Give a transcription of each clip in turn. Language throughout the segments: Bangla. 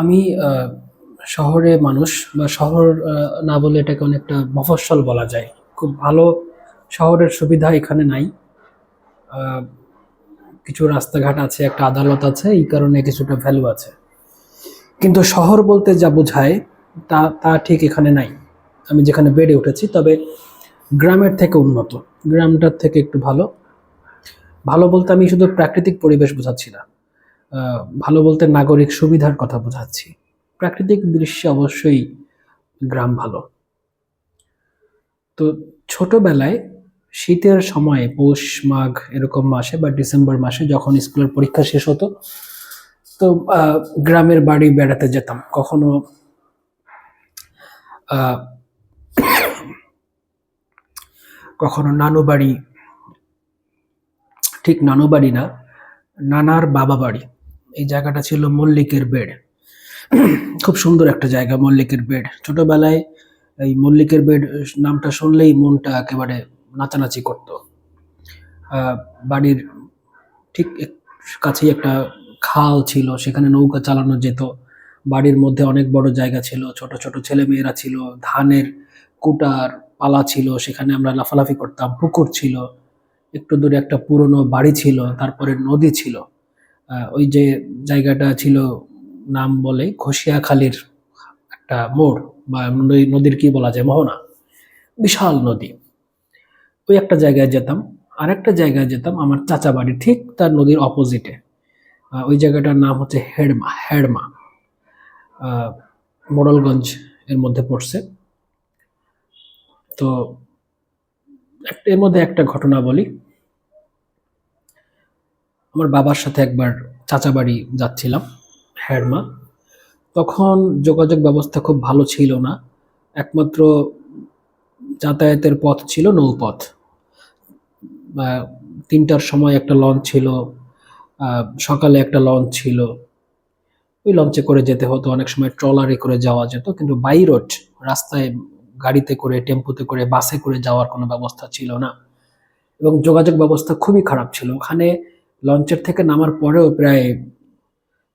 আমি শহরে মানুষ বা শহর না বলে এটাকে অনেকটা মফস্বল বলা যায়। খুব ভালো শহরের সুবিধা এখানে নাই। কিছু রাস্তাঘাট আছে, একটা আদালত আছে, এই কারণে কিছুটা ভ্যালু আছে। কিন্তু শহর বলতে যা বোঝায়, তা তা ঠিক এখানে নাই। আমি যেখানে বেড়ে উঠেছি, তবে গ্রামের থেকে উন্নত। গ্রামটার থেকে একটু ভালো। ভালো বলতে আমি শুধু প্রাকৃতিক পরিবেশ বোঝাচ্ছি না। ভালো বলতে নাগরিক সুবিধার কথা বোঝাচ্ছি। প্রাকৃতিক দৃশ্যে অবশ্যই গ্রাম ভালো। তো ছোটবেলায় শীতের সময়ে পৌষ মাঘ এরকম মাসে বা ডিসেম্বর মাসে যখন স্কুলের পরীক্ষা শেষ হতো, তো গ্রামের বাড়ি বেড়াতে যেতাম। কখনো কখনো নানু বাড়ি, ঠিক নানু বাড়ি না, নানার বাবা বাড়ি। এই জায়গাটা ছিল মল্লিকের বেড়। খুব সুন্দর একটা জায়গা, মল্লিকের বেড। ছোটবেলায় এই মল্লিকের বেড, নামটা শুনলেই মনটা একেবারে নাচানাচি করতো। বাড়ির ঠিক কাছেই একটা খাল ছিল, সেখানে নৌকা চালানো যেত। বাড়ির মধ্যে অনেক বড় জায়গা ছিল, ছোট ছোট ছেলে মেয়েরা ছিল, ধানের কুটার পালা ছিল, সেখানে আমরা লাফালাফি করতাম, পুকুর ছিল, একটু দূরে একটা পুরনো বাড়ি ছিল, তারপরে নদী ছিল। ওই যে জায়গাটা ছিল নাম বলে ঘষিয়াখালীর একটা মোড় বা নদী- নদীর কি বলা যায়, মোহনা। বিশাল নদী। ওই একটা জায়গায় যেতাম। আর একটা জায়গায় যেতাম, আমার চাচা বাড়ি ঠিক তার নদীর অপোজিটে ওই জায়গাটার নাম হচ্ছে হেডমা হেডমা। মোড়লগঞ্জ এর মধ্যে পড়ছে। তো এর মধ্যে একটা ঘটনা বলি। আমার বাবার সাথে একবার চাচা বাড়ি যাচ্ছিলাম হেডমা তখন যোগাযোগ ব্যবস্থা খুব ভালো ছিল না, একমাত্র যাতায়াতের পথ ছিল নৌপথ। তিনটার সময় একটা লঞ্চ ছিল সকালে একটা লঞ্চ ছিল। ওই লঞ্চে করে যেতে হতো, অনেক সময় ট্রলারে করে যাওয়া যেত, কিন্তু বাই রোড, রাস্তায় গাড়িতে করে, টেম্পুতে করে, বাসে করে যাওয়ার কোনো ব্যবস্থা ছিল না। এবং যোগাযোগ ব্যবস্থা খুবই খারাপ ছিল। ওখানে লঞ্চের থেকে নামার পরেও প্রায়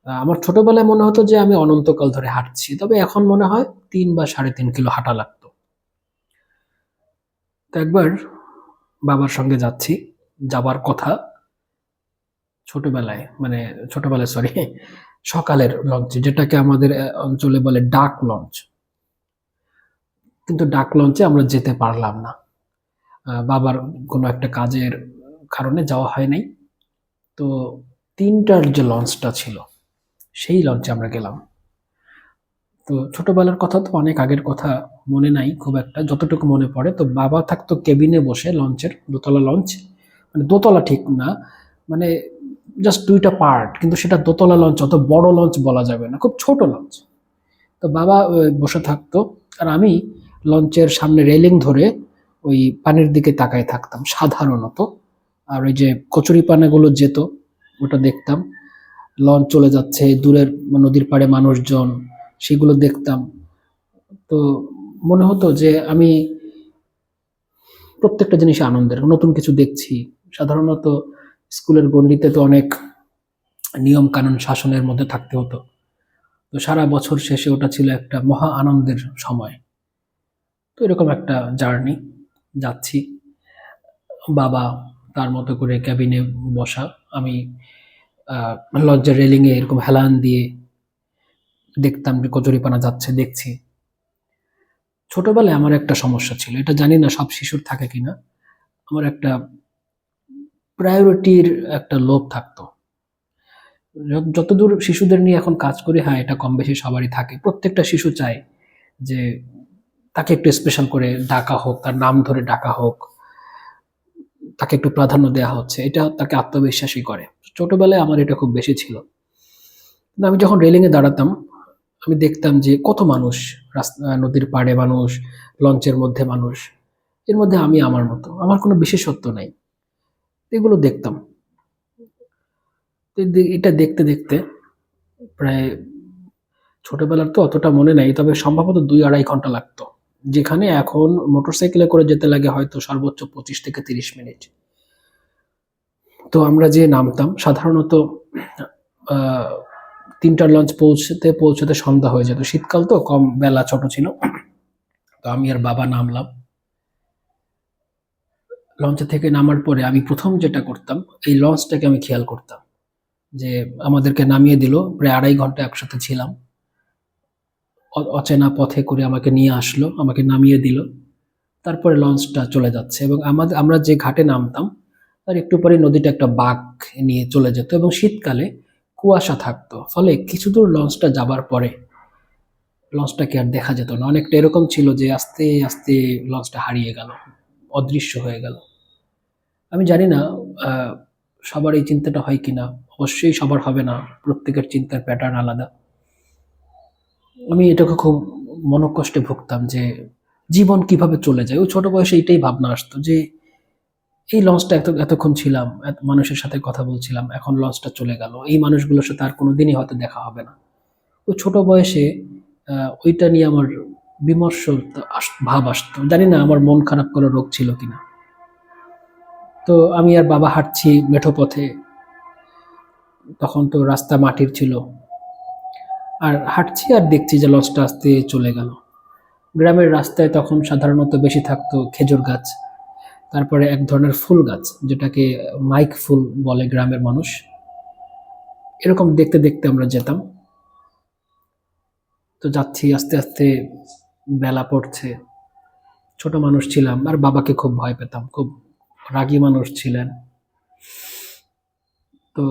আমার ছোটবেলায় মনে হতো যে আমি অনন্তকাল ধরে হাঁটছি। তবে এখন মনে হয় তিন বা সাড়ে তিন কিলো হাঁটা লাগতো। তো একবার বাবার সঙ্গে যাচ্ছি, যাবার কথা ছোটবেলায় মানে ছোটবেলায় সরি সকালের লঞ্চ, যেটাকে আমাদের অঞ্চলে বলে ডাক লঞ্চ। কিন্তু ডাক লঞ্চে আমরা যেতে পারলাম না। বাবার কোনো একটা কাজের কারণে যাওয়া হয় নাই। তো তিনটার যে লঞ্চটা ছিল, সেই লঞ্চে আমরা গেলাম। তো ছোটবেলার কথা তো অনেক আগের কথা, মনে নাই খুব একটা, যতটুকু মনে পড়ে। তো বাবা থাকতো কেবিনে বসে লঞ্চের, দোতলা লঞ্চ। মানে দোতলা ঠিক না মানে জাস্ট দুইটা পার্ট কিন্তু সেটা দোতলা লঞ্চ, অত বড় লঞ্চ বলা যাবে না, খুব ছোট লঞ্চ। তো বাবা বসে থাকতো, আর আমি লঞ্চের সামনে রেলিং ধরে ওই পানির দিকে তাকায় থাকতাম, সাধারণত। আর ওই যে কচুরি পানাগুলো যেত, ওটা দেখতাম। লঞ্চ চলে যাচ্ছে, দূরের নদীর পাড়ে মানুষজন, সেগুলো দেখতাম। তো মনে হতো যে আমি প্রত্যেকটা জিনিস আনন্দের, নতুন কিছু দেখছি। সাধারণত স্কুলের গণ্ডিতে তো অনেক নিয়ম কানুন শাসনের মধ্যে থাকতে হতো। তো সারা বছর শেষে ওটা ছিল একটা মহা আনন্দের সময়। তো এরকম একটা জার্নি, যাচ্ছি। বাবা তার মতো করে ক্যাবিনে বসা। আমি লঞ্চের রেলিংয়ে এরকম হেলান দিয়ে দেখতাম যে কচুরিপানা যাচ্ছে, দেখছি। ছোটবেলায় আমার একটা সমস্যা ছিল, এটা জানি না সব শিশুর থাকে কিনা। আমার একটা প্রায়োরিটির একটা লোভ থাকতো। যতদূর শিশুদের নিয়ে এখন কাজ করি হ্যাঁ এটা কম বেশি সবারই থাকে। প্রত্যেকটা শিশু চায় যে তাকে একটু স্পেশাল করে ডাকা হোক, তার নাম ধরে ডাকা হোক। তাকে একটু প্রাধান্য দেওয়া হচ্ছে, এটা তাকে আত্মবিশ্বাসী করে। ছোটবেলায় আমার এটা খুব বেশি ছিল। আমি যখন রেলিংয়ে দাঁড়াতাম, আমি দেখতাম যে কত মানুষ রাস্তা, নদীর পাড়ে মানুষ, লঞ্চের মধ্যে মানুষ, এর মধ্যে আমি আমার মতো। আমার কোনো বিশেষত্ব নাই। এগুলো দেখতাম। এটা দেখতে দেখতে প্রায় ছোটবেলার তো অতটা মনে নাই, তবে সম্ভবত দুই আড়াই ঘণ্টা লাগতো। যেখানে এখন মোটরসাইকেলে করে যেতে লাগে হয়তো সর্বোচ্চ পঁচিশ থেকে তিরিশ মিনিট। তো আমরা যে নামতাম, সাধারণত তিনটার লঞ্চ পৌঁছতে পৌঁছতে সন্ধ্যা হয়ে যেত। শীতকাল তো কম, বেলা ছোট ছিল। তো আমি আর বাবা নামলাম। লঞ্চে থেকে নামার পরে আমি প্রথম যেটা করতাম, এই লঞ্চটাকে আমি খেয়াল করতাম। যে আমাদেরকে নামিয়ে দিল, প্রায় আড়াই ঘণ্টা একসাথে ছিলাম। অচেনা পথে করে আমাকে নিয়ে আসলো, আমাকে নামিয়ে দিল। তারপরে লঞ্চটা চলে যাচ্ছে এবং আমাদের আমরা যে ঘাটে নামতাম, তার একটু পরে নদীটা একটা বাঘ নিয়ে চলে যেত এবং শীতকালে কুয়াশা থাকতো। ফলে কিছু দূর লঞ্চটা যাবার পরে লঞ্চটাকে আর দেখা যেত না। অনেকটা এরকম ছিল যে আস্তে আস্তে লঞ্চটা হারিয়ে গেল, অদৃশ্য হয়ে গেল। আমি জানি না সবার এই চিন্তাটা হয় কিনা। অবশ্যই সবার হবে না। প্রত্যেকের চিন্তার প্যাটার্ন আলাদা। আমি এটাকে খুব মনকষ্টে ভুগতাম যে জীবন কীভাবে চলে যায়। ওই ছোট বয়সে এইটাই ভাবনা আসতো যে এই লঞ্চটা এত এতক্ষণ ছিলাম মানুষের সাথে কথা বলছিলাম, এখন লঞ্চটা চলে গেল। এই মানুষগুলোর সাথে আর কোনো দিনই হয়তো দেখা হবে না। ওই ছোট বয়সে ওইটা নিয়ে আমার বিমর্ষ ভাব আসতো। জানি না আমার মন খারাপ করার রোগ ছিল কিনা। তো আমি আর বাবা হাঁটছি মেঠো পথে। তখন তো রাস্তা মাটির ছিল। আর হাঁটছি আর দেখছি যে লঞ্চটা আস্তে চলে গেল। গ্রামের রাস্তায় তখন সাধারণত বেশি থাকতো খেজুর গাছ, তারপরে এক ধরনের ফুল গাছ, যেটাকে মাইক ফুল বলে গ্রামের মানুষ। এরকম দেখতে দেখতে আমরা যেতাম। তো যাচ্ছি, আস্তে আস্তে বেলা পড়ছে। ছোট মানুষ ছিলাম আর বাবাকে খুব ভয় পেতাম, খুব রাগী মানুষ ছিলেন। তো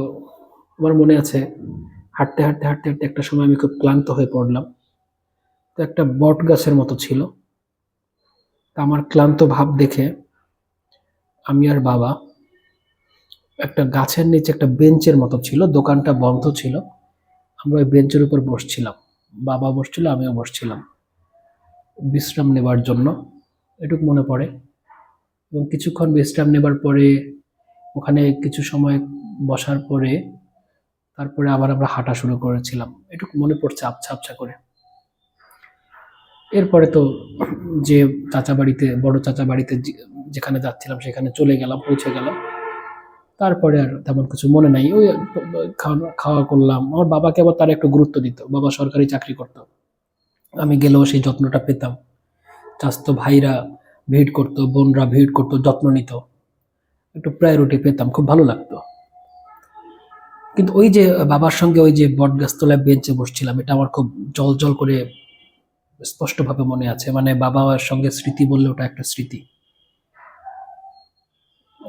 আমার মনে আছে হাঁটতে হাঁটতে হাঁটতে হাঁটতে একটা সময় আমি খুব ক্লান্ত হয়ে পড়লাম। তো একটা বট গাছের মতো ছিল। তা আমার ক্লান্ত ভাব দেখে আমি আর বাবা একটা গাছের নিচে একটা বেঞ্চের মতো ছিল, দোকানটা বন্ধ ছিল। আমরা ওই বেঞ্চের উপর বসছিলাম। বাবা বসছিল, আমিও বসছিলাম। বিশ্রাম নেবার জন্য, এটুকু মনে পড়ে। এবং কিছুক্ষণ বিশ্রাম নেবার পরে, ওখানে কিছু সময় বসার পরে তারপরে আবার আমরা হাঁটা শুরু করেছিলাম। এটুকু মনে পড়ছে আবছা আবছা করে। এরপরে তো যে চাচা বাড়িতে বড় চাচা বাড়িতে যেখানে যাচ্ছিলাম সেখানে চলে গেলাম, পৌঁছে গেলাম। তারপরে আর তেমন কিছু মনে নাই। ওই খাওয়া খাওয়া করলাম। আমার বাবাকে আবার তার একটু গুরুত্ব দিত। বাবা সরকারি চাকরি করতো। আমি গেলেও সেই যত্নটা পেতাম। চাস্তো ভাইরা ভিড় করতো, বোনরা ভিড় করতো, যত্ন নিত। একটু প্রায়োরিটি পেতাম। খুব ভালো লাগতো। কিন্তু ওই যে বাবার সঙ্গে ওই যে বটগাছতলায় বেঞ্চে বসছিলাম, এটা আমার খুব জল জল করে স্পষ্টভাবে মনে আছে। মানে বাবার সঙ্গে স্মৃতি বললে ওটা একটা স্মৃতি।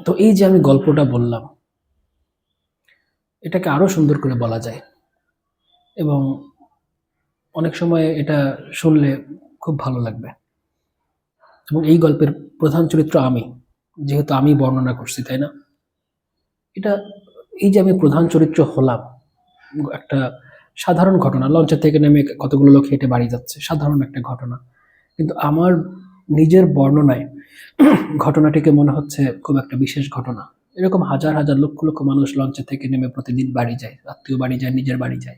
তো এই যে আমি গল্পটা বললাম, এটাকে আরও সুন্দর করে বলা যায়। এবং অনেক সময় এটা শুনলে খুব ভালো লাগবে। এবং এই গল্পের প্রধান চরিত্র আমি, যেহেতু আমি বর্ণনা করছি, তাই না? এটা এই যে আমি প্রধান চরিত্র হলাম, একটা সাধারণ ঘটনা, লঞ্চের থেকে নেমে কতগুলো লোক হেঁটে বাড়ি যাচ্ছে, সাধারণ একটা ঘটনা। কিন্তু আমার নিজের বর্ণনায় ঘটনাটিকে মনে হচ্ছে খুব একটা বিশেষ ঘটনা। এরকম হাজার হাজার লক্ষ লক্ষ মানুষ লঞ্চে থেকে নেমে প্রতিদিন বাড়ি যায়, আত্মীয় বাড়ি যায়, নিজের বাড়ি যায়।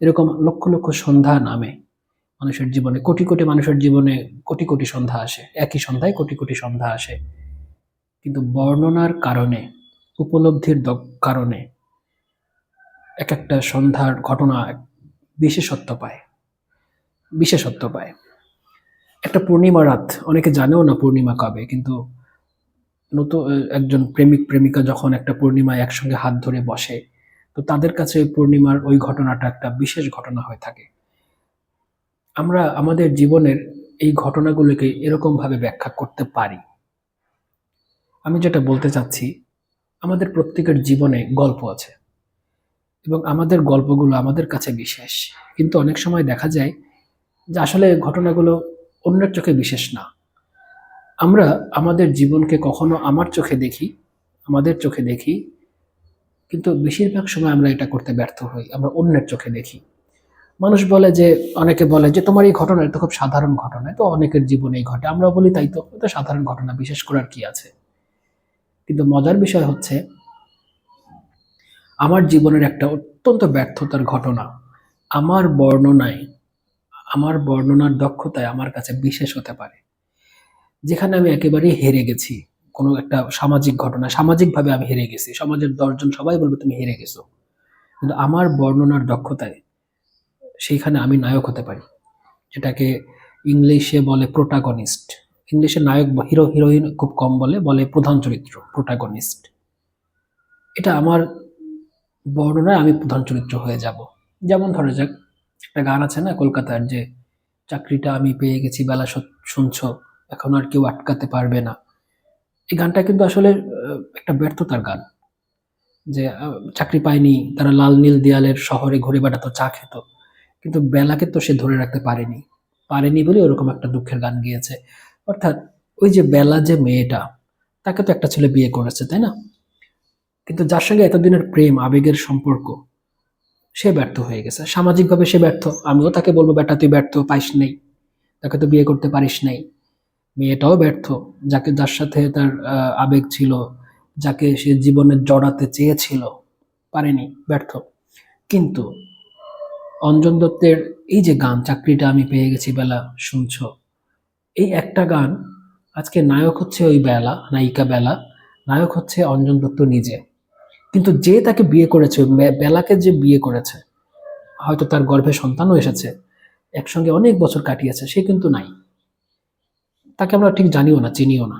এরকম লক্ষ লক্ষ সন্ধ্যা নামে মানুষের জীবনে, কোটি কোটি মানুষের জীবনে কোটি কোটি সন্ধ্যা আসে, একই সন্ধ্যায় কোটি কোটি সন্ধ্যা আসে। কিন্তু বর্ণনার কারণে উপলব্ধির কারণে এক একটা সন্ধ্যার ঘটনা বিশেষত্ব পায়। বিশেষত্ব পায়। একটা পূর্ণিমা রাত, অনেকে জানেও না পূর্ণিমা কবে, কিন্তু নতুন একজন প্রেমিক, প্রেমিকা যখন একটা পূর্ণিমায় একসঙ্গে হাত ধরে বসে, তো তাদের কাছে ওই পূর্ণিমার ওই ঘটনাটা একটা বিশেষ ঘটনা হয়ে থাকে। আমরা আমাদের জীবনের এই ঘটনাগুলোকে এরকম ভাবে ব্যাখ্যা করতে পারি। আমি যেটা বলতে চাচ্ছি আমাদের প্রত্যেকের জীবনে গল্প আছে। এবং আমাদের গল্পগুলো আমাদের কাছে বিশেষ। কিন্তু অনেক সময় দেখা যায় যে আসলে ঘটনাগুলো অন্যের চোখে বিশেষ না। আমরা আমাদের জীবনকে কখনো আমার চোখে দেখি, আমাদের চোখে দেখি, কিন্তু বেশিরভাগ সময় আমরা এটা করতে ব্যর্থ হই, আমরা অন্যের চোখে দেখি। মানুষ বলে যে, অনেকে বলে যে, তোমার এই ঘটনা, এটা খুব সাধারণ ঘটনা তো অনেকের জীবনেই ঘটে। আমরা বলি তাই তো এটা সাধারণ ঘটনা, বিশেষ করার কি আছে। কিন্তু মজার বিষয় হচ্ছে, আমার জীবনের একটা অত্যন্ত ব্যর্থতার ঘটনা। আমার বর্ণনায়, আমার বর্ণনার দক্ষতায় আমার কাছে বিশেষ হতে পারে, যেখানে আমি একেবারেই হেরে গেছি। কোনো একটা সামাজিক ঘটনা, সামাজিকভাবে আমি হেরে গেছি। সমাজের দশজন সবাই বলবে, তুমি হেরে গেছো। কিন্তু আমার বর্ণনার দক্ষতায় সেইখানে আমি নায়ক হতে পারি, যেটাকে ইংলিশে বলে প্রোটাগনিস্ট ইংলিশে নায়ক বা হিরো, হিরোইন খুব কম বলে বলে প্রধান চরিত্র প্রোটাগনিস্ট এটা আমার বর্ণনায় আমি প্রধান চরিত্র হয়ে যাব। যেমন ধরা যাক একটা গান আছে না কলকাতার যে, চাকরিটা আমি পেয়ে গেছি, বেলা শুনছ, এখন আর কেউ আটকাতে পারবে না। এই গানটা কিন্তু আসলে একটা ব্যর্থতার গান। যে চাকরি পায়নি, তারা লাল নীল দেয়ালের শহরে ঘুরে বেড়াতো, চা খেত। কিন্তু বেলাকে তো সে ধরে রাখতে পারেনি। পারেনি বলে ওরকম একটা দুঃখের গান গিয়েছে। অর্থাৎ ওই যে বেলা যে মেয়েটা, তাকে তো একটা ছেলে বিয়ে করেছে, তাই না? কিন্তু যার সঙ্গে এতদিনের প্রেম, আবেগের সম্পর্ক, সে ব্যর্থ হয়ে গেছে। সামাজিকভাবে সে ব্যর্থ। আমিও তাকে বলব, বেটা, তুই ব্যর্থ পাইস নেই। তাকে তো বিয়ে করতে পারিস নাই। মেয়েটাও ব্যর্থ। যাকে যার সাথে তার আবেগ ছিল, যাকে সে জীবনে জড়াতে চেয়েছিল, পারেনি, ব্যর্থ। কিন্তু অঞ্জন দত্তের এই যে গান, চাকরিটা আমি পেয়ে গেছি বেলা, শুনছ? এই একটা গান, আজকে নায়ক হচ্ছে ওই বেলা, নায়িকা বেলা, নায়ক হচ্ছে অঞ্জন দত্ত নিজে। কিন্তু যে তাকে বিয়ে করেছে বেলাকে যে বিয়ে করেছে, হয়তো তার গর্ভে সন্তানও এসেছে, একসঙ্গে অনেক বছর কাটিয়েছে, সে কিন্তু নাই। তাকে আমরা ঠিক জানিও না, চিনিও না।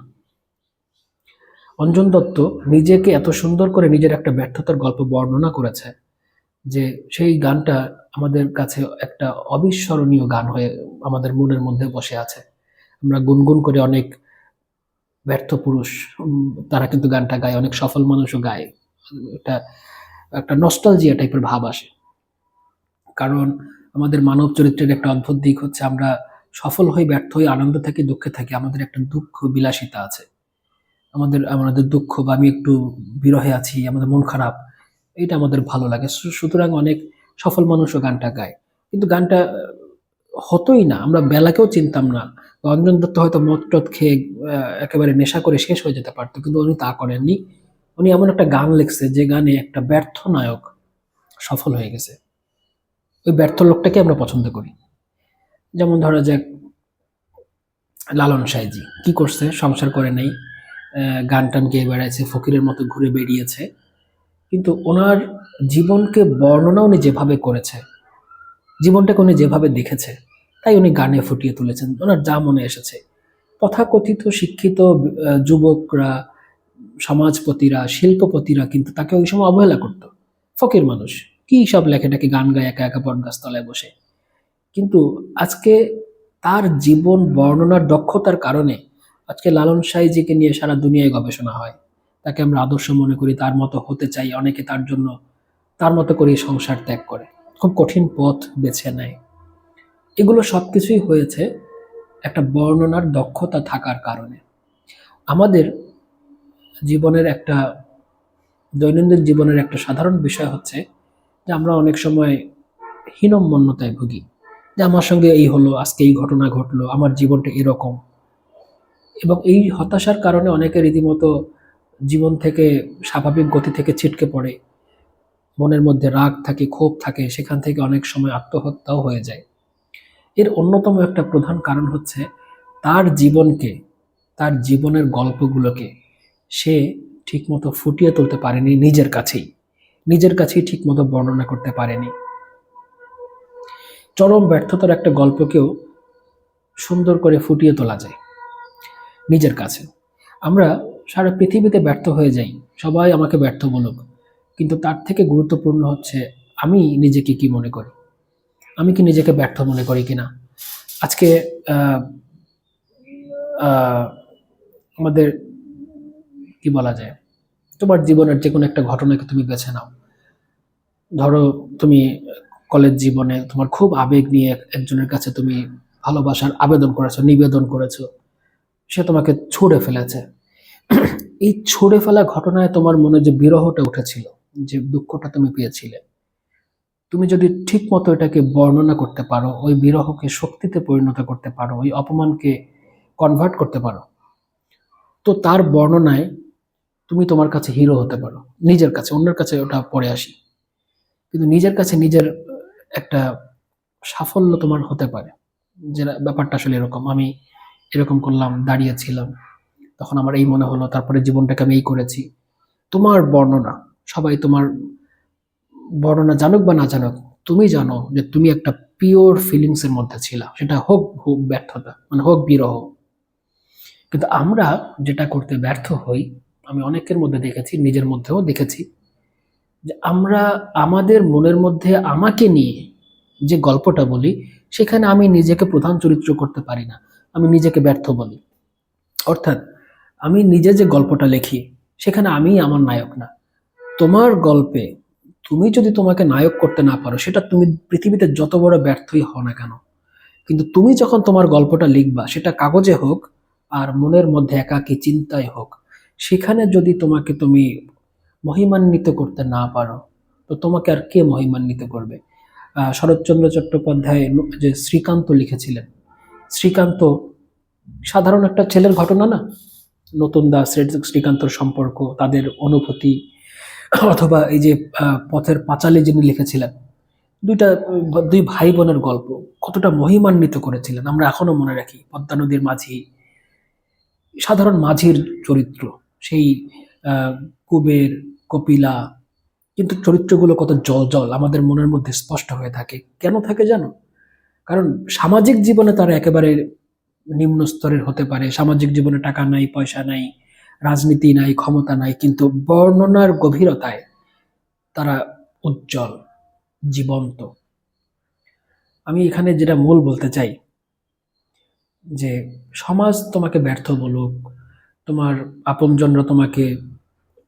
অঞ্জন দত্ত নিজেকে এত সুন্দর করে নিজের একটা ব্যর্থতার গল্প বর্ণনা করেছে, যে সেই গানটা আমাদের কাছে একটা অবিস্মরণীয় গান হয়ে আমাদের মনের মধ্যে বসে আছে। আমরা গুনগুন করে অনেক ব্যর্থ পুরুষ তারা কিন্তু গানটা গায়, অনেক সফল মানুষও গায়। এটা একটা নস্টালজিয়া টাইপের ভাব আসে। কারণ আমাদের মানব চরিত্রের একটা অদ্ভুত দিক হচ্ছে, আমরা সফল হই, ব্যর্থ হই, আনন্দ থাকি, দুঃখে থাকি, আমাদের একটা দুঃখ বিলাসিতা আছে। আমাদের আমাদের দুঃখ বা আমি একটু বিরহে আছি, আমাদের মন খারাপ, এটা আমাদের ভালো লাগে। সুতরাং অনেক সফল মানুষও গানটা গায়। কিন্তু গানটা, হতোই না, আমরা বেলাকেও চিনতাম না। অঞ্জন দত্ত হয়তো মদ টদ খেয়ে একেবারে নেশা করে শেষ হয়ে যেতে পারতো, কিন্তু উনি তা করেননি। উনি এমন একটা গান লিখছে, যে গানে একটা ব্যর্থ নায়ক সফল হয়ে গেছে। ওই ব্যর্থ লোকটাকে আমরা পছন্দ করি। যেমন ধরা যাক লালন সাইজি, কি করছে? সংসার করে নেই গান টান গেয়ে বেড়াইছে, ফকিরের মতো ঘুরে বেরিয়েছে কিন্তু ওনার জীবনকে বর্ণনা উনি যেভাবে করেছে, জীবনটাকে উনি যেভাবে দেখেছে তাই উনি গানে ফুটিয়ে তুলেছেন। ওনার যা মনে এসেছে। তথাকথিত শিক্ষিত যুবকরা, সমাজপতিরা, শিল্পপতিরা কিন্তু তাকে ওই সময় অবহেলা করতো। ফকির মানুষ, কি সব লেখে লেখাটাকে গান গায় একা একা বটগাছ তলায় বসে? কিন্তু আজকে তার জীবন বর্ণনার দক্ষতার কারণে আজকে লালন সাইজিকে নিয়ে সারা দুনিয়ায় গবেষণা হয়। তাকে আমরা আদর্শ মনে করি, তার মতো হতে চাই, অনেকে তার জন্য, তার মতো করে সংসার ত্যাগ করে। খুব কঠিন পথ বেছে নেয়। এগুলো সব কিছুই হয়েছে একটা বর্ণনার দক্ষতা থাকার কারণে। আমাদের জীবনের একটা, দৈনন্দিন জীবনের একটা সাধারণ বিষয় হচ্ছে যে আমরা অনেক সময় হীনম্মন্যতায় ভুগি। যে আমার সঙ্গে এই হলো, আজকে এই ঘটনা ঘটলো, আমার জীবনটা এরকম। এবং এই হতাশার কারণে অনেকে রীতিমতো জীবন থেকে, স্বাভাবিক গতি থেকে ছিটকে পড়ে। মনের মধ্যে রাগ থাকে, ক্ষোভ থাকে, সেখান থেকে অনেক সময় আত্মহত্যাও হয়ে যায়। এর অন্যতম একটা প্রধান কারণ হচ্ছে তার জীবনকে, তার জীবনের গল্পগুলোকে সে ঠিকমতো ফুটিয়ে তুলতে পারেনি নিজের কাছেই। নিজের কাছেই ঠিকমতো বর্ণনা করতে পারেনি। চরম ব্যর্থতার একটা গল্পকেও সুন্দর করে ফুটিয়ে তোলা যায় নিজের কাছে। আমরা সারা পৃথিবীতে ব্যর্থ হয়ে যাই, সবাই আমাকে ব্যর্থ বলুক, কিন্তু তার থেকে গুরুত্বপূর্ণ হচ্ছে আমি নিজেকে কি মনে করি? আমি কি নিজেকে ব্যর্থ মনে করি কিনা? আজকে আমাদের, কি বলা যায়? তোমার জীবনের যে কোনো একটা ঘটনাকে তুমি বেছে নাও। ধরো, তুমি কলেজ জীবনে তোমার খুব আবেগ নিয়ে একজনের কাছে তুমি ভালোবাসার আবেদন করেছ, নিবেদন করেছ। সে তোমাকে ছুঁড়ে ফেলেছে। এই ছুঁড়ে ফেলা ঘটনায় তোমার মনে যে বিরহটা উঠেছিল, যে দুঃখটা তুমি পেয়েছিলে তুমি যদি ঠিক মতো এটাকে বর্ণনা করতে পারো, ওই বিরহকে শক্তিতে পরিণত করতে পারো, ওই অপমানকে কনভার্ট করতে পারো, তো তার বর্ণনায় তুমি তোমার কাছে হিরো হতে পারো, নিজের কাছে, অন্যের কাছে ওটা পরে আসি। কিন্তু নিজের কাছে নিজের একটা সাফল্য তোমার হতে পারে। যে ব্যাপারটা আসলে এরকম, আমি এরকম করলাম দাঁড়িয়েছিলাম তখন আমার এই মনে হলো, তারপরে জীবনটাকে আমি এই করেছি। তোমার বর্ণনা, সবাই তোমার বর্ণনা জানুক বা না জানুক, তুমি জানো যে তুমি একটা পিওর ফিলিংস এর মধ্যে ছিলা। সেটা হোক হোক ব্যর্থতা মানে হোক বিরহ। কিন্তু আমরা যেটা করতে ব্যর্থ হই, আমি অনেকের মধ্যে দেখেছি, নিজের মধ্যেও দেখেছি, যে আমরা আমাদের মনের মধ্যে আমাকে নিয়ে যে গল্পটা বলি, সেখানে আমি নিজেকে প্রধান চরিত্র করতে পারি না, আমি নিজেকে ব্যর্থ বলি। অর্থাৎ আমি নিজে যে গল্পটা লিখি, সেখানে আমি আমার নায়ক না। তোমার গল্পে তুমি যদি তোমাকে নায়ক করতে না পারো, সেটা তুমি পৃথিবীতে যত বড় ব্যর্থই হও না কেন। কিন্তু তুমি যখন তোমার গল্পটা লিখবা, সেটা কাগজে হোক আর মনের মধ্যে একাকী চিন্তায় হোক, সেখানে যদি তোমাকে তুমি মহিমান্বিত করতে না পারো, তো তোমাকে আর কে মহিমান্বিত করবে? শরৎচন্দ্র চট্টোপাধ্যায় যে শ্রীকান্ত লিখেছিলেন, শ্রীকান্ত সাধারণ একটা ছেলের ঘটনা না? নতুন দাস, শ্রীকান্তর সম্পর্ক, তাদের অনুভূতি অথবা এই যে পথের পাঁচালী যিনি লিখেছিলেন, দুইটা, দুই ভাই বোনের গল্প কতটা মহিমান্বিত করেছিলেন, আমরা এখনও মনে রাখি। পদ্মা নদীর মাঝি, সাধারণ মাঝির চরিত্র, সেই কুবের, কপিলা, কিন্তু চরিত্রগুলো কত জল জল আমাদের মনের মধ্যে স্পষ্ট হয়ে থাকে। কেন থাকে জানো? কারণ সামাজিক জীবনে তারা একেবারে নিম্ন স্তরের হতে পারে, সামাজিক জীবনে টাকা নাই, পয়সা নাই রাজনীতি নাই, ক্ষমতা নাই, কিন্তু বর্ণনার গভীরতায় তারা উজ্জ্বল, জীবন্ত। আমি এখানে যেটা মূল বলতে চাই, যে সমাজ তোমাকে ব্যর্থ বলুক, তোমার আপনজনরা তোমাকে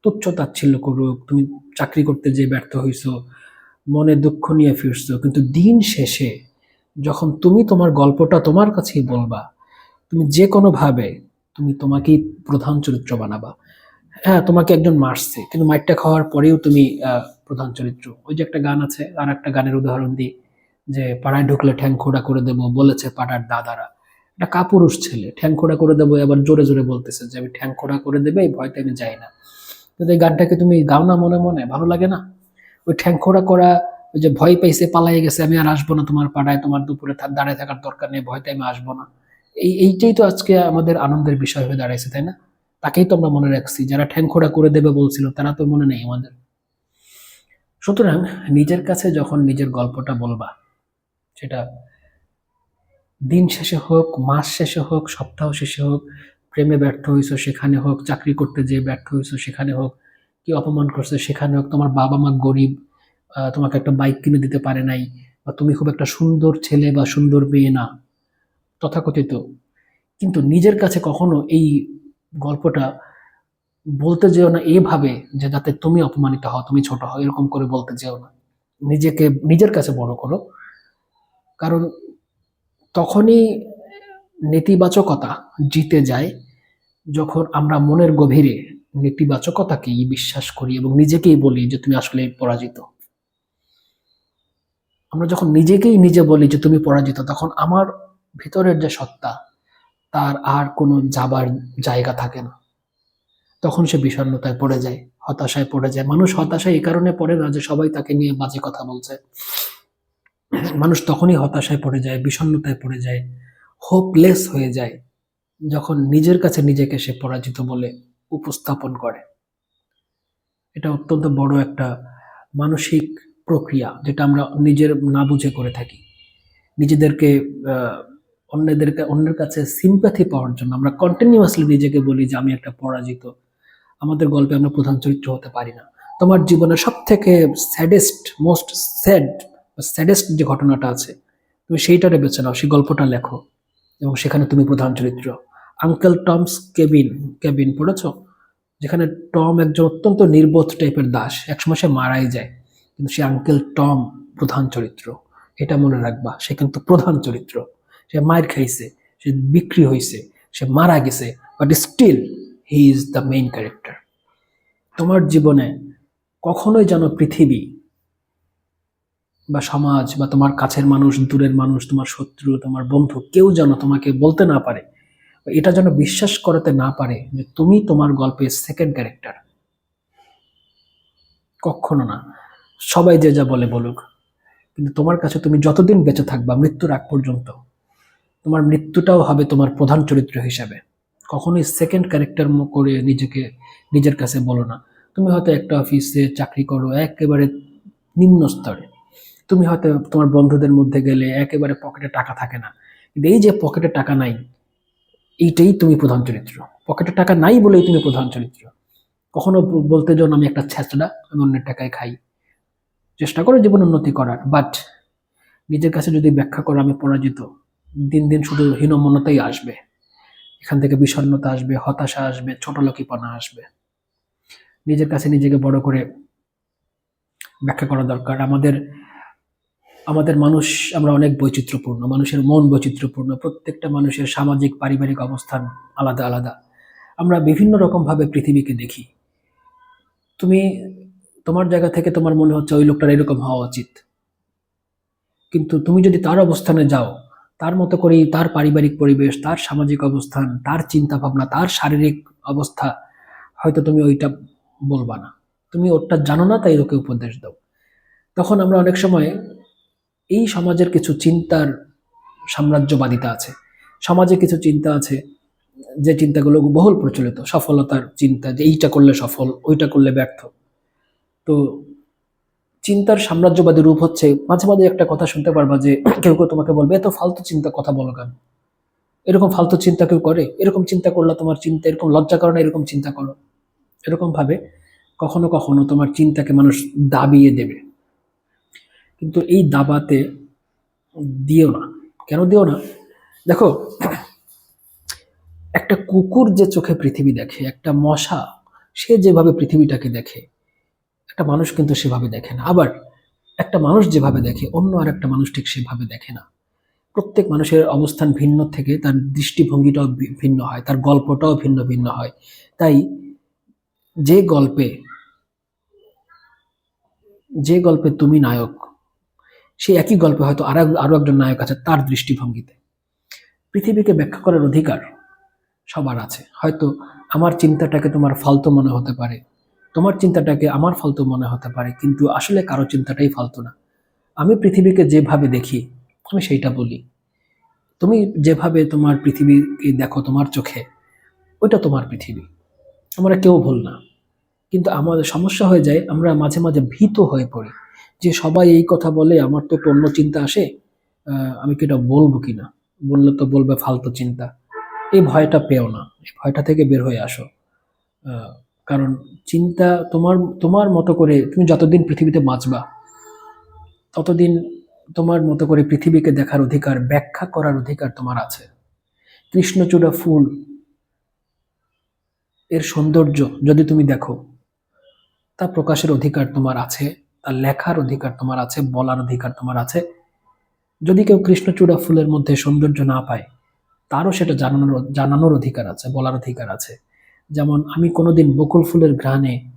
তুচ্ছ তাচ্ছিল্য করুক, তুমি চাকরি করতে যে ব্যর্থ হইছো, মনে দুঃখ নিয়ে ফিরছো, কিন্তু দিন শেষে যখন তুমি তোমার গল্পটা তোমার কাছেই বলবা, তুমি যে কোনোভাবে তুমি তোমাকেই প্রধান চরিত্র বানাবা। হ্যাঁ তোমাকে একজন মারছে, কিন্তু মাইরটা খাওয়ার পরেও তুমি প্রধান চরিত্র। ওই যে একটা গান আছে, আর একটা গানের উদাহরণ দিই, যে পাড়ায় ঢুকলে ঠ্যাং খোড়া করে দেবো বলেছে পাড়ার দাদারা। একটা কাপুরুষ ছেলে ঠ্যাং খোড়া করে দেবো এবার জোরে জোরে বলতেছে যে আমি ঠ্যাং খোড়া করে দেবে, এই ভয়তে আমি যাই না। কিন্তু এই গানটাকে তুমি গাও না মনে মনে, ভালো লাগে না? ওই ঠ্যাং খোড়া করা, ওই যে ভয় পাইছে পালাই গেছে, আমি আর আসব না তোমার পাড়ায়, তোমার দুপুরে দাঁড়ায় থাকার দরকার নেই, ভয়তে আমি আসব না। এই, এইটাই তো আজকে আমাদের আনন্দের বিষয় হয়ে দাঁড়াইছে, তাই না? তাকেই তো আমরা মনে রাখছি, যারা ঠ্যাং খোড়া করে দেবে বলছিল, তারা তো মনে নেই আমাদের। সুতরাং নিজের কাছে যখন নিজের গল্পটা বলবা, সেটা দিন শেষে হোক, মাস শেষে হোক, সপ্তাহ শেষে হোক, প্রেমে ব্যর্থ হয়েছো সেখানে হোক, চাকরি করতে যে ব্যর্থ হয়েছো সেখানে হোক, কি অপমান করছে সেখানে হোক, তোমার বাবা মা গরিব তোমাকে একটা বাইক কিনে দিতে পারে নাই, বা তুমি খুব একটা সুন্দর ছেলে বা সুন্দর মেয়ে না তথাকথিত। কিন্তু নিজের কাছে কখনো এই গল্পটা বলতে যেও না এভাবে যে যাতে তুমি অপমানিত হও, তুমি ছোট হও, এরকম করে বলতে যেও না। নিজেকে, নিজের কাছে বড় করো। কারণ তখনই নেতিবাচকতা জিতে যায় যখন আমরা মনের গভীরে নেতিবাচকতাকেই বিশ্বাস করি এবং নিজেকেই বলি যে তুমি আসলে পরাজিত। আমরা যখন নিজেকেই নিজে বলি যে তুমি পরাজিত, তখন আমার ভিতরের যে সত্তা, তার আর কোনো যাবার জায়গা থাকে না। তখন সে বিষণ্ণতায় পড়ে যায়, হতাশায় পড়ে যায়। মানুষ হতাশায় এই কারণে পড়ে না যে সবাই তাকে নিয়ে বাজে কথা বলছে। মানুষ তখনই হতাশায় পড়ে যায়, বিষণ্ণতায় পড়ে যায় হোপলেস হয়ে যায়, যখন নিজের কাছে নিজেকে সে পরাজিত বলে উপস্থাপন করে। এটা অত্যন্ত বড় একটা মানসিক প্রক্রিয়া, যেটা আমরা নিজের না বুঝে করে থাকি। নিজেদেরকে অন্যদেরকে অন্যের কাছে সিম্প্যাথি পাওয়ার জন্য। আমরা কন্টিনিউয়াসলি নিজেকে বলি যে আমি একটা পরাজিত। আমাদের গল্পে আমরা প্রধান চরিত্র হতে পারি না। তোমার জীবনের সব থেকে স্যাডেস্ট মোস্ট স্যাড স্যাডেস্ট যে ঘটনাটা আছে, তুমি সেইটারে বেছে নাও, সেই গল্পটা লেখো এবং সেখানে তুমি প্রধান চরিত্র। আঙ্কেল টমস কেবিন কেবিন পড়েছো? যেখানে টম একজন অত্যন্ত নির্বোধ টাইপের দাস, একসময় সে মারাই যায়, কিন্তু সে আঙ্কেল টম প্রধান চরিত্র। এটা মনে রাখবা, সে কিন্তু প্রধান চরিত্র। সে মায়ের খাইছে, সে বিক্রি হয়েছে সে মারা গেছে but still he is the main character তোমার জীবনে কখনোই যেন পৃথিবী বা সমাজ বা তোমার কাছের মানুষ, দূরের মানুষ, তোমার শত্রু, তোমার বন্ধু কেউ যেন তোমাকে বলতে না পারে এটা যেন বিশ্বাস করাতে না পারে যে তুমি তোমার গল্পের সেকেন্ড ক্যারেক্টার কখনো না। সবাই যে যা বলে বলুক, কিন্তু তোমার কাছে তুমি যতদিন বেঁচে থাকবা মৃত্যুর আগ পর্যন্ত তোমার মৃত্যুটাও হবে তোমার প্রধান চরিত্র হিসাবে। কখনোই সেকেন্ড ক্যারেক্টার করে নিজেকে, নিজের কাছে বলো না। তুমি হয়তো একটা অফিসে চাকরি করো, একেবারে নিম্ন স্তরে। তুমি হয়তো তোমার বন্ধুদের মধ্যে গেলে একেবারে পকেটে টাকা থাকে না। কিন্তু এই যে পকেটে টাকা নাই, এইটাই তুমি প্রধান চরিত্র। পকেটে টাকা নাই বলেই তুমি প্রধান চরিত্র। কখনো বলতে যাও আমি একটা ছেঁচড়া, আমি অন্যের টাকায় খাই। চেষ্টা করো জীবন উন্নতি করার বাট নিজের কাছে যদি ব্যাখ্যা করো, আমি পরাজিত। দিন দিন শুধু হীনমন্যতাই আসবে। এখান থেকে বিষণ্ণতা আসবে, হতাশা আসবে ছোট লোকিপনা আসবে। নিজের কাছে নিজেকে বড় করে ব্যাখ্যা করা দরকার। আমাদের আমাদের মানুষ আমরা অনেক বৈচিত্র্যপূর্ণ, মানুষের মন বৈচিত্র্যপূর্ণ, প্রত্যেকটা মানুষের সামাজিক, পারিবারিক অবস্থান আলাদা আলাদা। আমরা বিভিন্ন রকমভাবে পৃথিবীকে দেখি। তুমি, তোমার জায়গা থেকে তোমার মনে হচ্ছে ওই লোকটার এরকম হওয়া উচিত। কিন্তু তুমি যদি তার অবস্থানে যাও তার মতো করেই তার পারিবারিক পরিবেশ, তার সামাজিক অবস্থান, তার চিন্তা ভাবনা তার শারীরিক অবস্থা, হয়তো তুমি ওইটা বলবা না। তুমি ওরটা জানো না, তাই ওকে উপদেশ দাও। তখন আমরা অনেক সময় এই সমাজের কিছু চিন্তার সাম্রাজ্যবাদিতা আছে। সমাজে কিছু চিন্তা আছে, যে চিন্তাগুলো বহুল প্রচলিত। সফলতার চিন্তা, যে এইটা করলে সফল, ওইটা করলে ব্যর্থ। তো চিন্তার সাম্রাজ্যবাদী রূপ হচ্ছে, মাঝে মাঝে একটা কথা শুনতে পারবা যে কেউ কেউ তোমাকে বলবে এত ফালতু চিন্তা, কথা বলো কেন? এরকম ফালতু চিন্তা কেউ করে, এরকম চিন্তা করলে তোমার চিন্তা, এরকম লজ্জা করো না, এরকম চিন্তা করো। এরকম ভাবে কখনো কখনো তোমার চিন্তাকে মানুষ দাবিয়ে দেবে। কিন্তু এই দাবাতে দিও না। কেন দিও না? দেখো, একটা কুকুর যে চোখে পৃথিবী দেখে, একটা মশা, সে যেভাবে পৃথিবীটাকে দেখে একটা মানুষ কিন্তু সেভাবে দেখে না। আবার একটা মানুষ যেভাবে দেখে, অন্য আর একটা মানুষ ঠিক সেভাবে দেখে না। প্রত্যেক মানুষের অবস্থান ভিন্ন থেকে, তার দৃষ্টিভঙ্গিটাও ভিন্ন হয়, তার গল্পটাও ভিন্ন ভিন্ন হয়। তাই যে গল্পে যে গল্পে তুমি নায়ক সেই একই গল্পে হয়তো আর আরও একজন নায়ক আছে তার দৃষ্টিভঙ্গিতে। পৃথিবীকে ব্যাখ্যা করার অধিকার সবার আছে। হয়তো আমার চিন্তাটাকে তোমার ফালতু মনে হতে পারে তোমার চিন্তাটাকে আমার ফালতু মনে হতে পারে, কিন্তু আসলে কারও চিন্তাটাই ফালতু না। আমি পৃথিবীকে যেভাবে দেখি, আমি সেইটা বলি। তুমি যেভাবে তোমার পৃথিবীকে দেখো তোমার চোখে, ওইটা তোমার পৃথিবী। আমরা কেউ ভুল না। কিন্তু আমাদের সমস্যা হয়ে যায়, আমরা মাঝে মাঝে ভীত হয়ে পড়ি যে সবাই এই কথা বলে, আমার তো একটু অন্য চিন্তা আসে আমি কি এটা বলব কিনা? বললে তো বলবে ফালতু চিন্তা। এই ভয়টা পেও না, এই ভয়টা থেকে বের হয়ে আসো। কারণ চিন্তা তোমার তোমার মতো করে তুমি যতদিন পৃথিবীতে বাঁচবা, ততদিন তোমার মতো করে পৃথিবীকে দেখার অধিকার, ব্যাখ্যা করার অধিকার তোমার আছে। কৃষ্ণচূড়া ফুল, এর সৌন্দর্য যদি তুমি দেখো, তা প্রকাশের অধিকার তোমার আছে, তা লেখার অধিকার তোমার আছে, বলার অধিকার তোমার আছে। যদি কেউ কৃষ্ণচূড়া ফুলের মধ্যে সৌন্দর্য না পায়, তারও সেটা জানানোর জানানোর অধিকার আছে, বলার অধিকার আছে। যেমন আমি কোনোদিন বকুল ফুলের ঘ্রাণে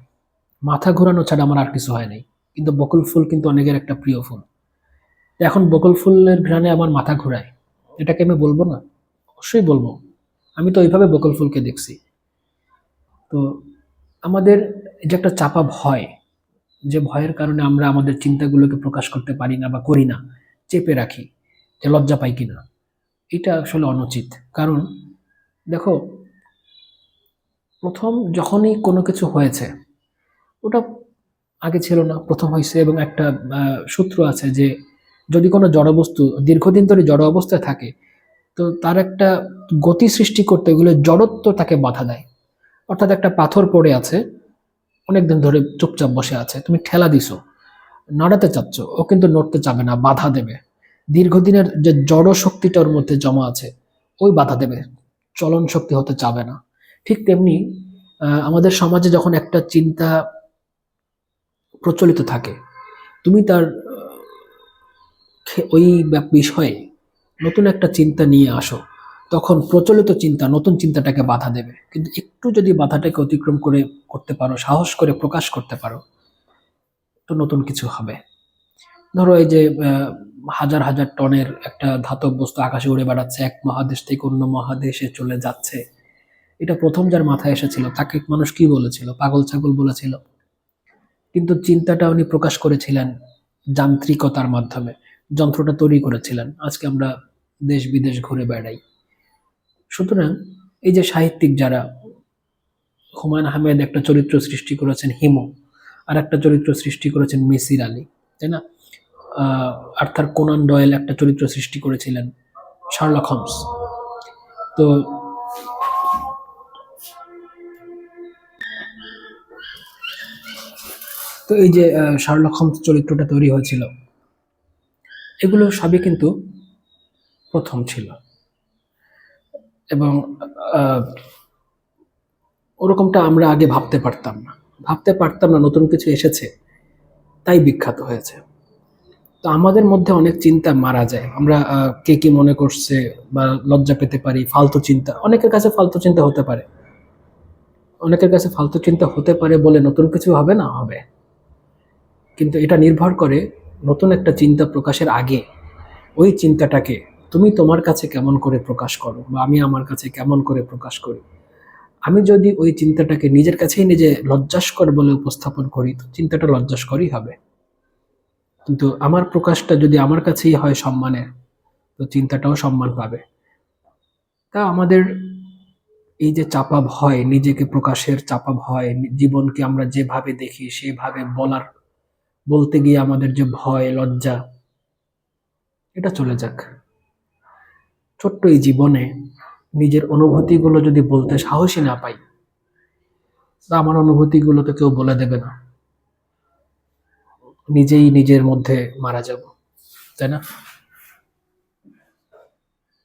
মাথা ঘোরানো ছাড়া আমার আর কিছু হয় নাই। কিন্তু বকুল ফুল কিন্তু অনেকের একটা প্রিয় ফুল। এখন বকুল ফুলের ঘ্রাণে আমার মাথা ঘোরায়। এটাকে আমি বলব না? অবশ্যই বলব। আমি তো ওইভাবে বকুল ফুলকে দেখছি। তো আমাদের যে একটা চাপা ভয়, যে ভয়ের কারণে আমরা আমাদের চিন্তাগুলোকে প্রকাশ করতে পারি না বা করি না, চেপে রাখি, যে লজ্জা পাই কিনা, এটা আসলে অনুচিত। কারণ দেখো প্রথম যখনই কোনো কিছু হয়েছে, ওটা আগে ছিল না। প্রথম হয়েছে এবং একটা সূত্র আছে যে যদি কোনো জড়বস্তু দীর্ঘদিন ধরে জড় অবস্থায় থাকে, তো তার একটা গতি সৃষ্টি করতে গেলে জড়ত্ব তাকে বাধা দেয়। অর্থাৎ একটা পাথর পড়ে আছে, অনেকদিন ধরে চুপচাপ বসে আছে, তুমি ঠেলা দিছো, নাড়াতে চাচ্ছ, ও কিন্তু নড়তে চাবে না, বাধা দেবে। দীর্ঘদিনের যে জড় শক্তিটা ওর মধ্যে জমা আছে, ওই বাধা দেবে, চলন শক্তি হতে চাবে না। ঠিক তেমনি আমাদের সমাজে যখন একটা চিন্তা প্রচলিত থাকে, তুমি তার ওই বিষয়ে নতুন একটা চিন্তা নিয়ে আসো, তখন প্রচলিত চিন্তা, নতুন চিন্তাটাকে বাধা দেবে। কিন্তু একটু যদি বাধাটাকে অতিক্রম করে করতে পারো, সাহস করে প্রকাশ করতে পারো, তো নতুন কিছু হবে। ধরো এই যে হাজার হাজার টনের একটা ধাতব বস্তু আকাশে উড়ে বেড়াচ্ছে, এক মহাদেশ থেকে অন্য মহাদেশে চলে যাচ্ছে এটা প্রথম যার মাথায় এসেছিল, তাকে মানুষ কি বলেছিল? পাগল ছাগল বলেছিল। কিন্তু চিন্তাটা উনি প্রকাশ করেছিলেন যান্ত্রিকতার মাধ্যমে। যন্ত্রটা তৈরি করেছিলেন। আজকে আমরা দেশ বিদেশ ঘুরে বেড়াই। সুতরাং এই যে সাহিত্যিক যারা, হুমায়ুন আহমেদ একটা চরিত্র সৃষ্টি করেছেন হিমু, আর একটা চরিত্র সৃষ্টি করেছেন মিসির আলী, তাই না? আর্থার কোনান ডয়েল একটা চরিত্র সৃষ্টি করেছিলেন শার্লক হোমস। তো তো এই যে হোমস চরিত্রটা তৈরি হয়েছিল, এগুলো সবই কিন্তু প্রথম ছিল। এবং ওরকমটা আমরা আগে ভাবতে পারতাম না। ভাবতে পারতাম না নতুন কিছু এসেছে, তাই বিখ্যাত হয়েছে। তো আমাদের মধ্যে অনেক চিন্তা মারা যায়। আমরা কে কি মনে করছে বা লজ্জা পেতে পারি, ফালতু চিন্তা, অনেকের কাছে ফালতু চিন্তা হতে পারে। অনেকের কাছে ফালতু চিন্তা হতে পারে বলে নতুন কিছু হবে না, হবে। কিন্তু এটা নির্ভর করে নতুন একটা চিন্তা প্রকাশের আগে ওই চিন্তাটাকে তুমি তোমার কাছে কেমন করে প্রকাশ করো বা আমি আমার কাছে কেমন করে প্রকাশ করি? আমি যদি ওই চিন্তাটাকে নিজের কাছেই নিজে লজ্জাস্কর বলে উপস্থাপন করি, তো চিন্তাটা লজ্জাস্করই হবে। কিন্তু আমার প্রকাশটা যদি আমার কাছেই হয় সম্মানের, তো চিন্তাটাও সম্মান পাবে। তা আমাদের এই যে চাপা ভয়, নিজেকে প্রকাশের চাপা ভয়, জীবনকে আমরা যেভাবে দেখি, সেভাবে বলার বলতে গিয়ে আমাদের যে ভয়, লজ্জা, এটা চলে যাক। ছোট্ট এই জীবনে নিজের অনুভূতিগুলো যদি বলতে সাহসী না পাই, তা আমার অনুভূতিগুলো তো কেউ বলে দেবে না। নিজেই নিজের মধ্যে মারা যাব, তাই না?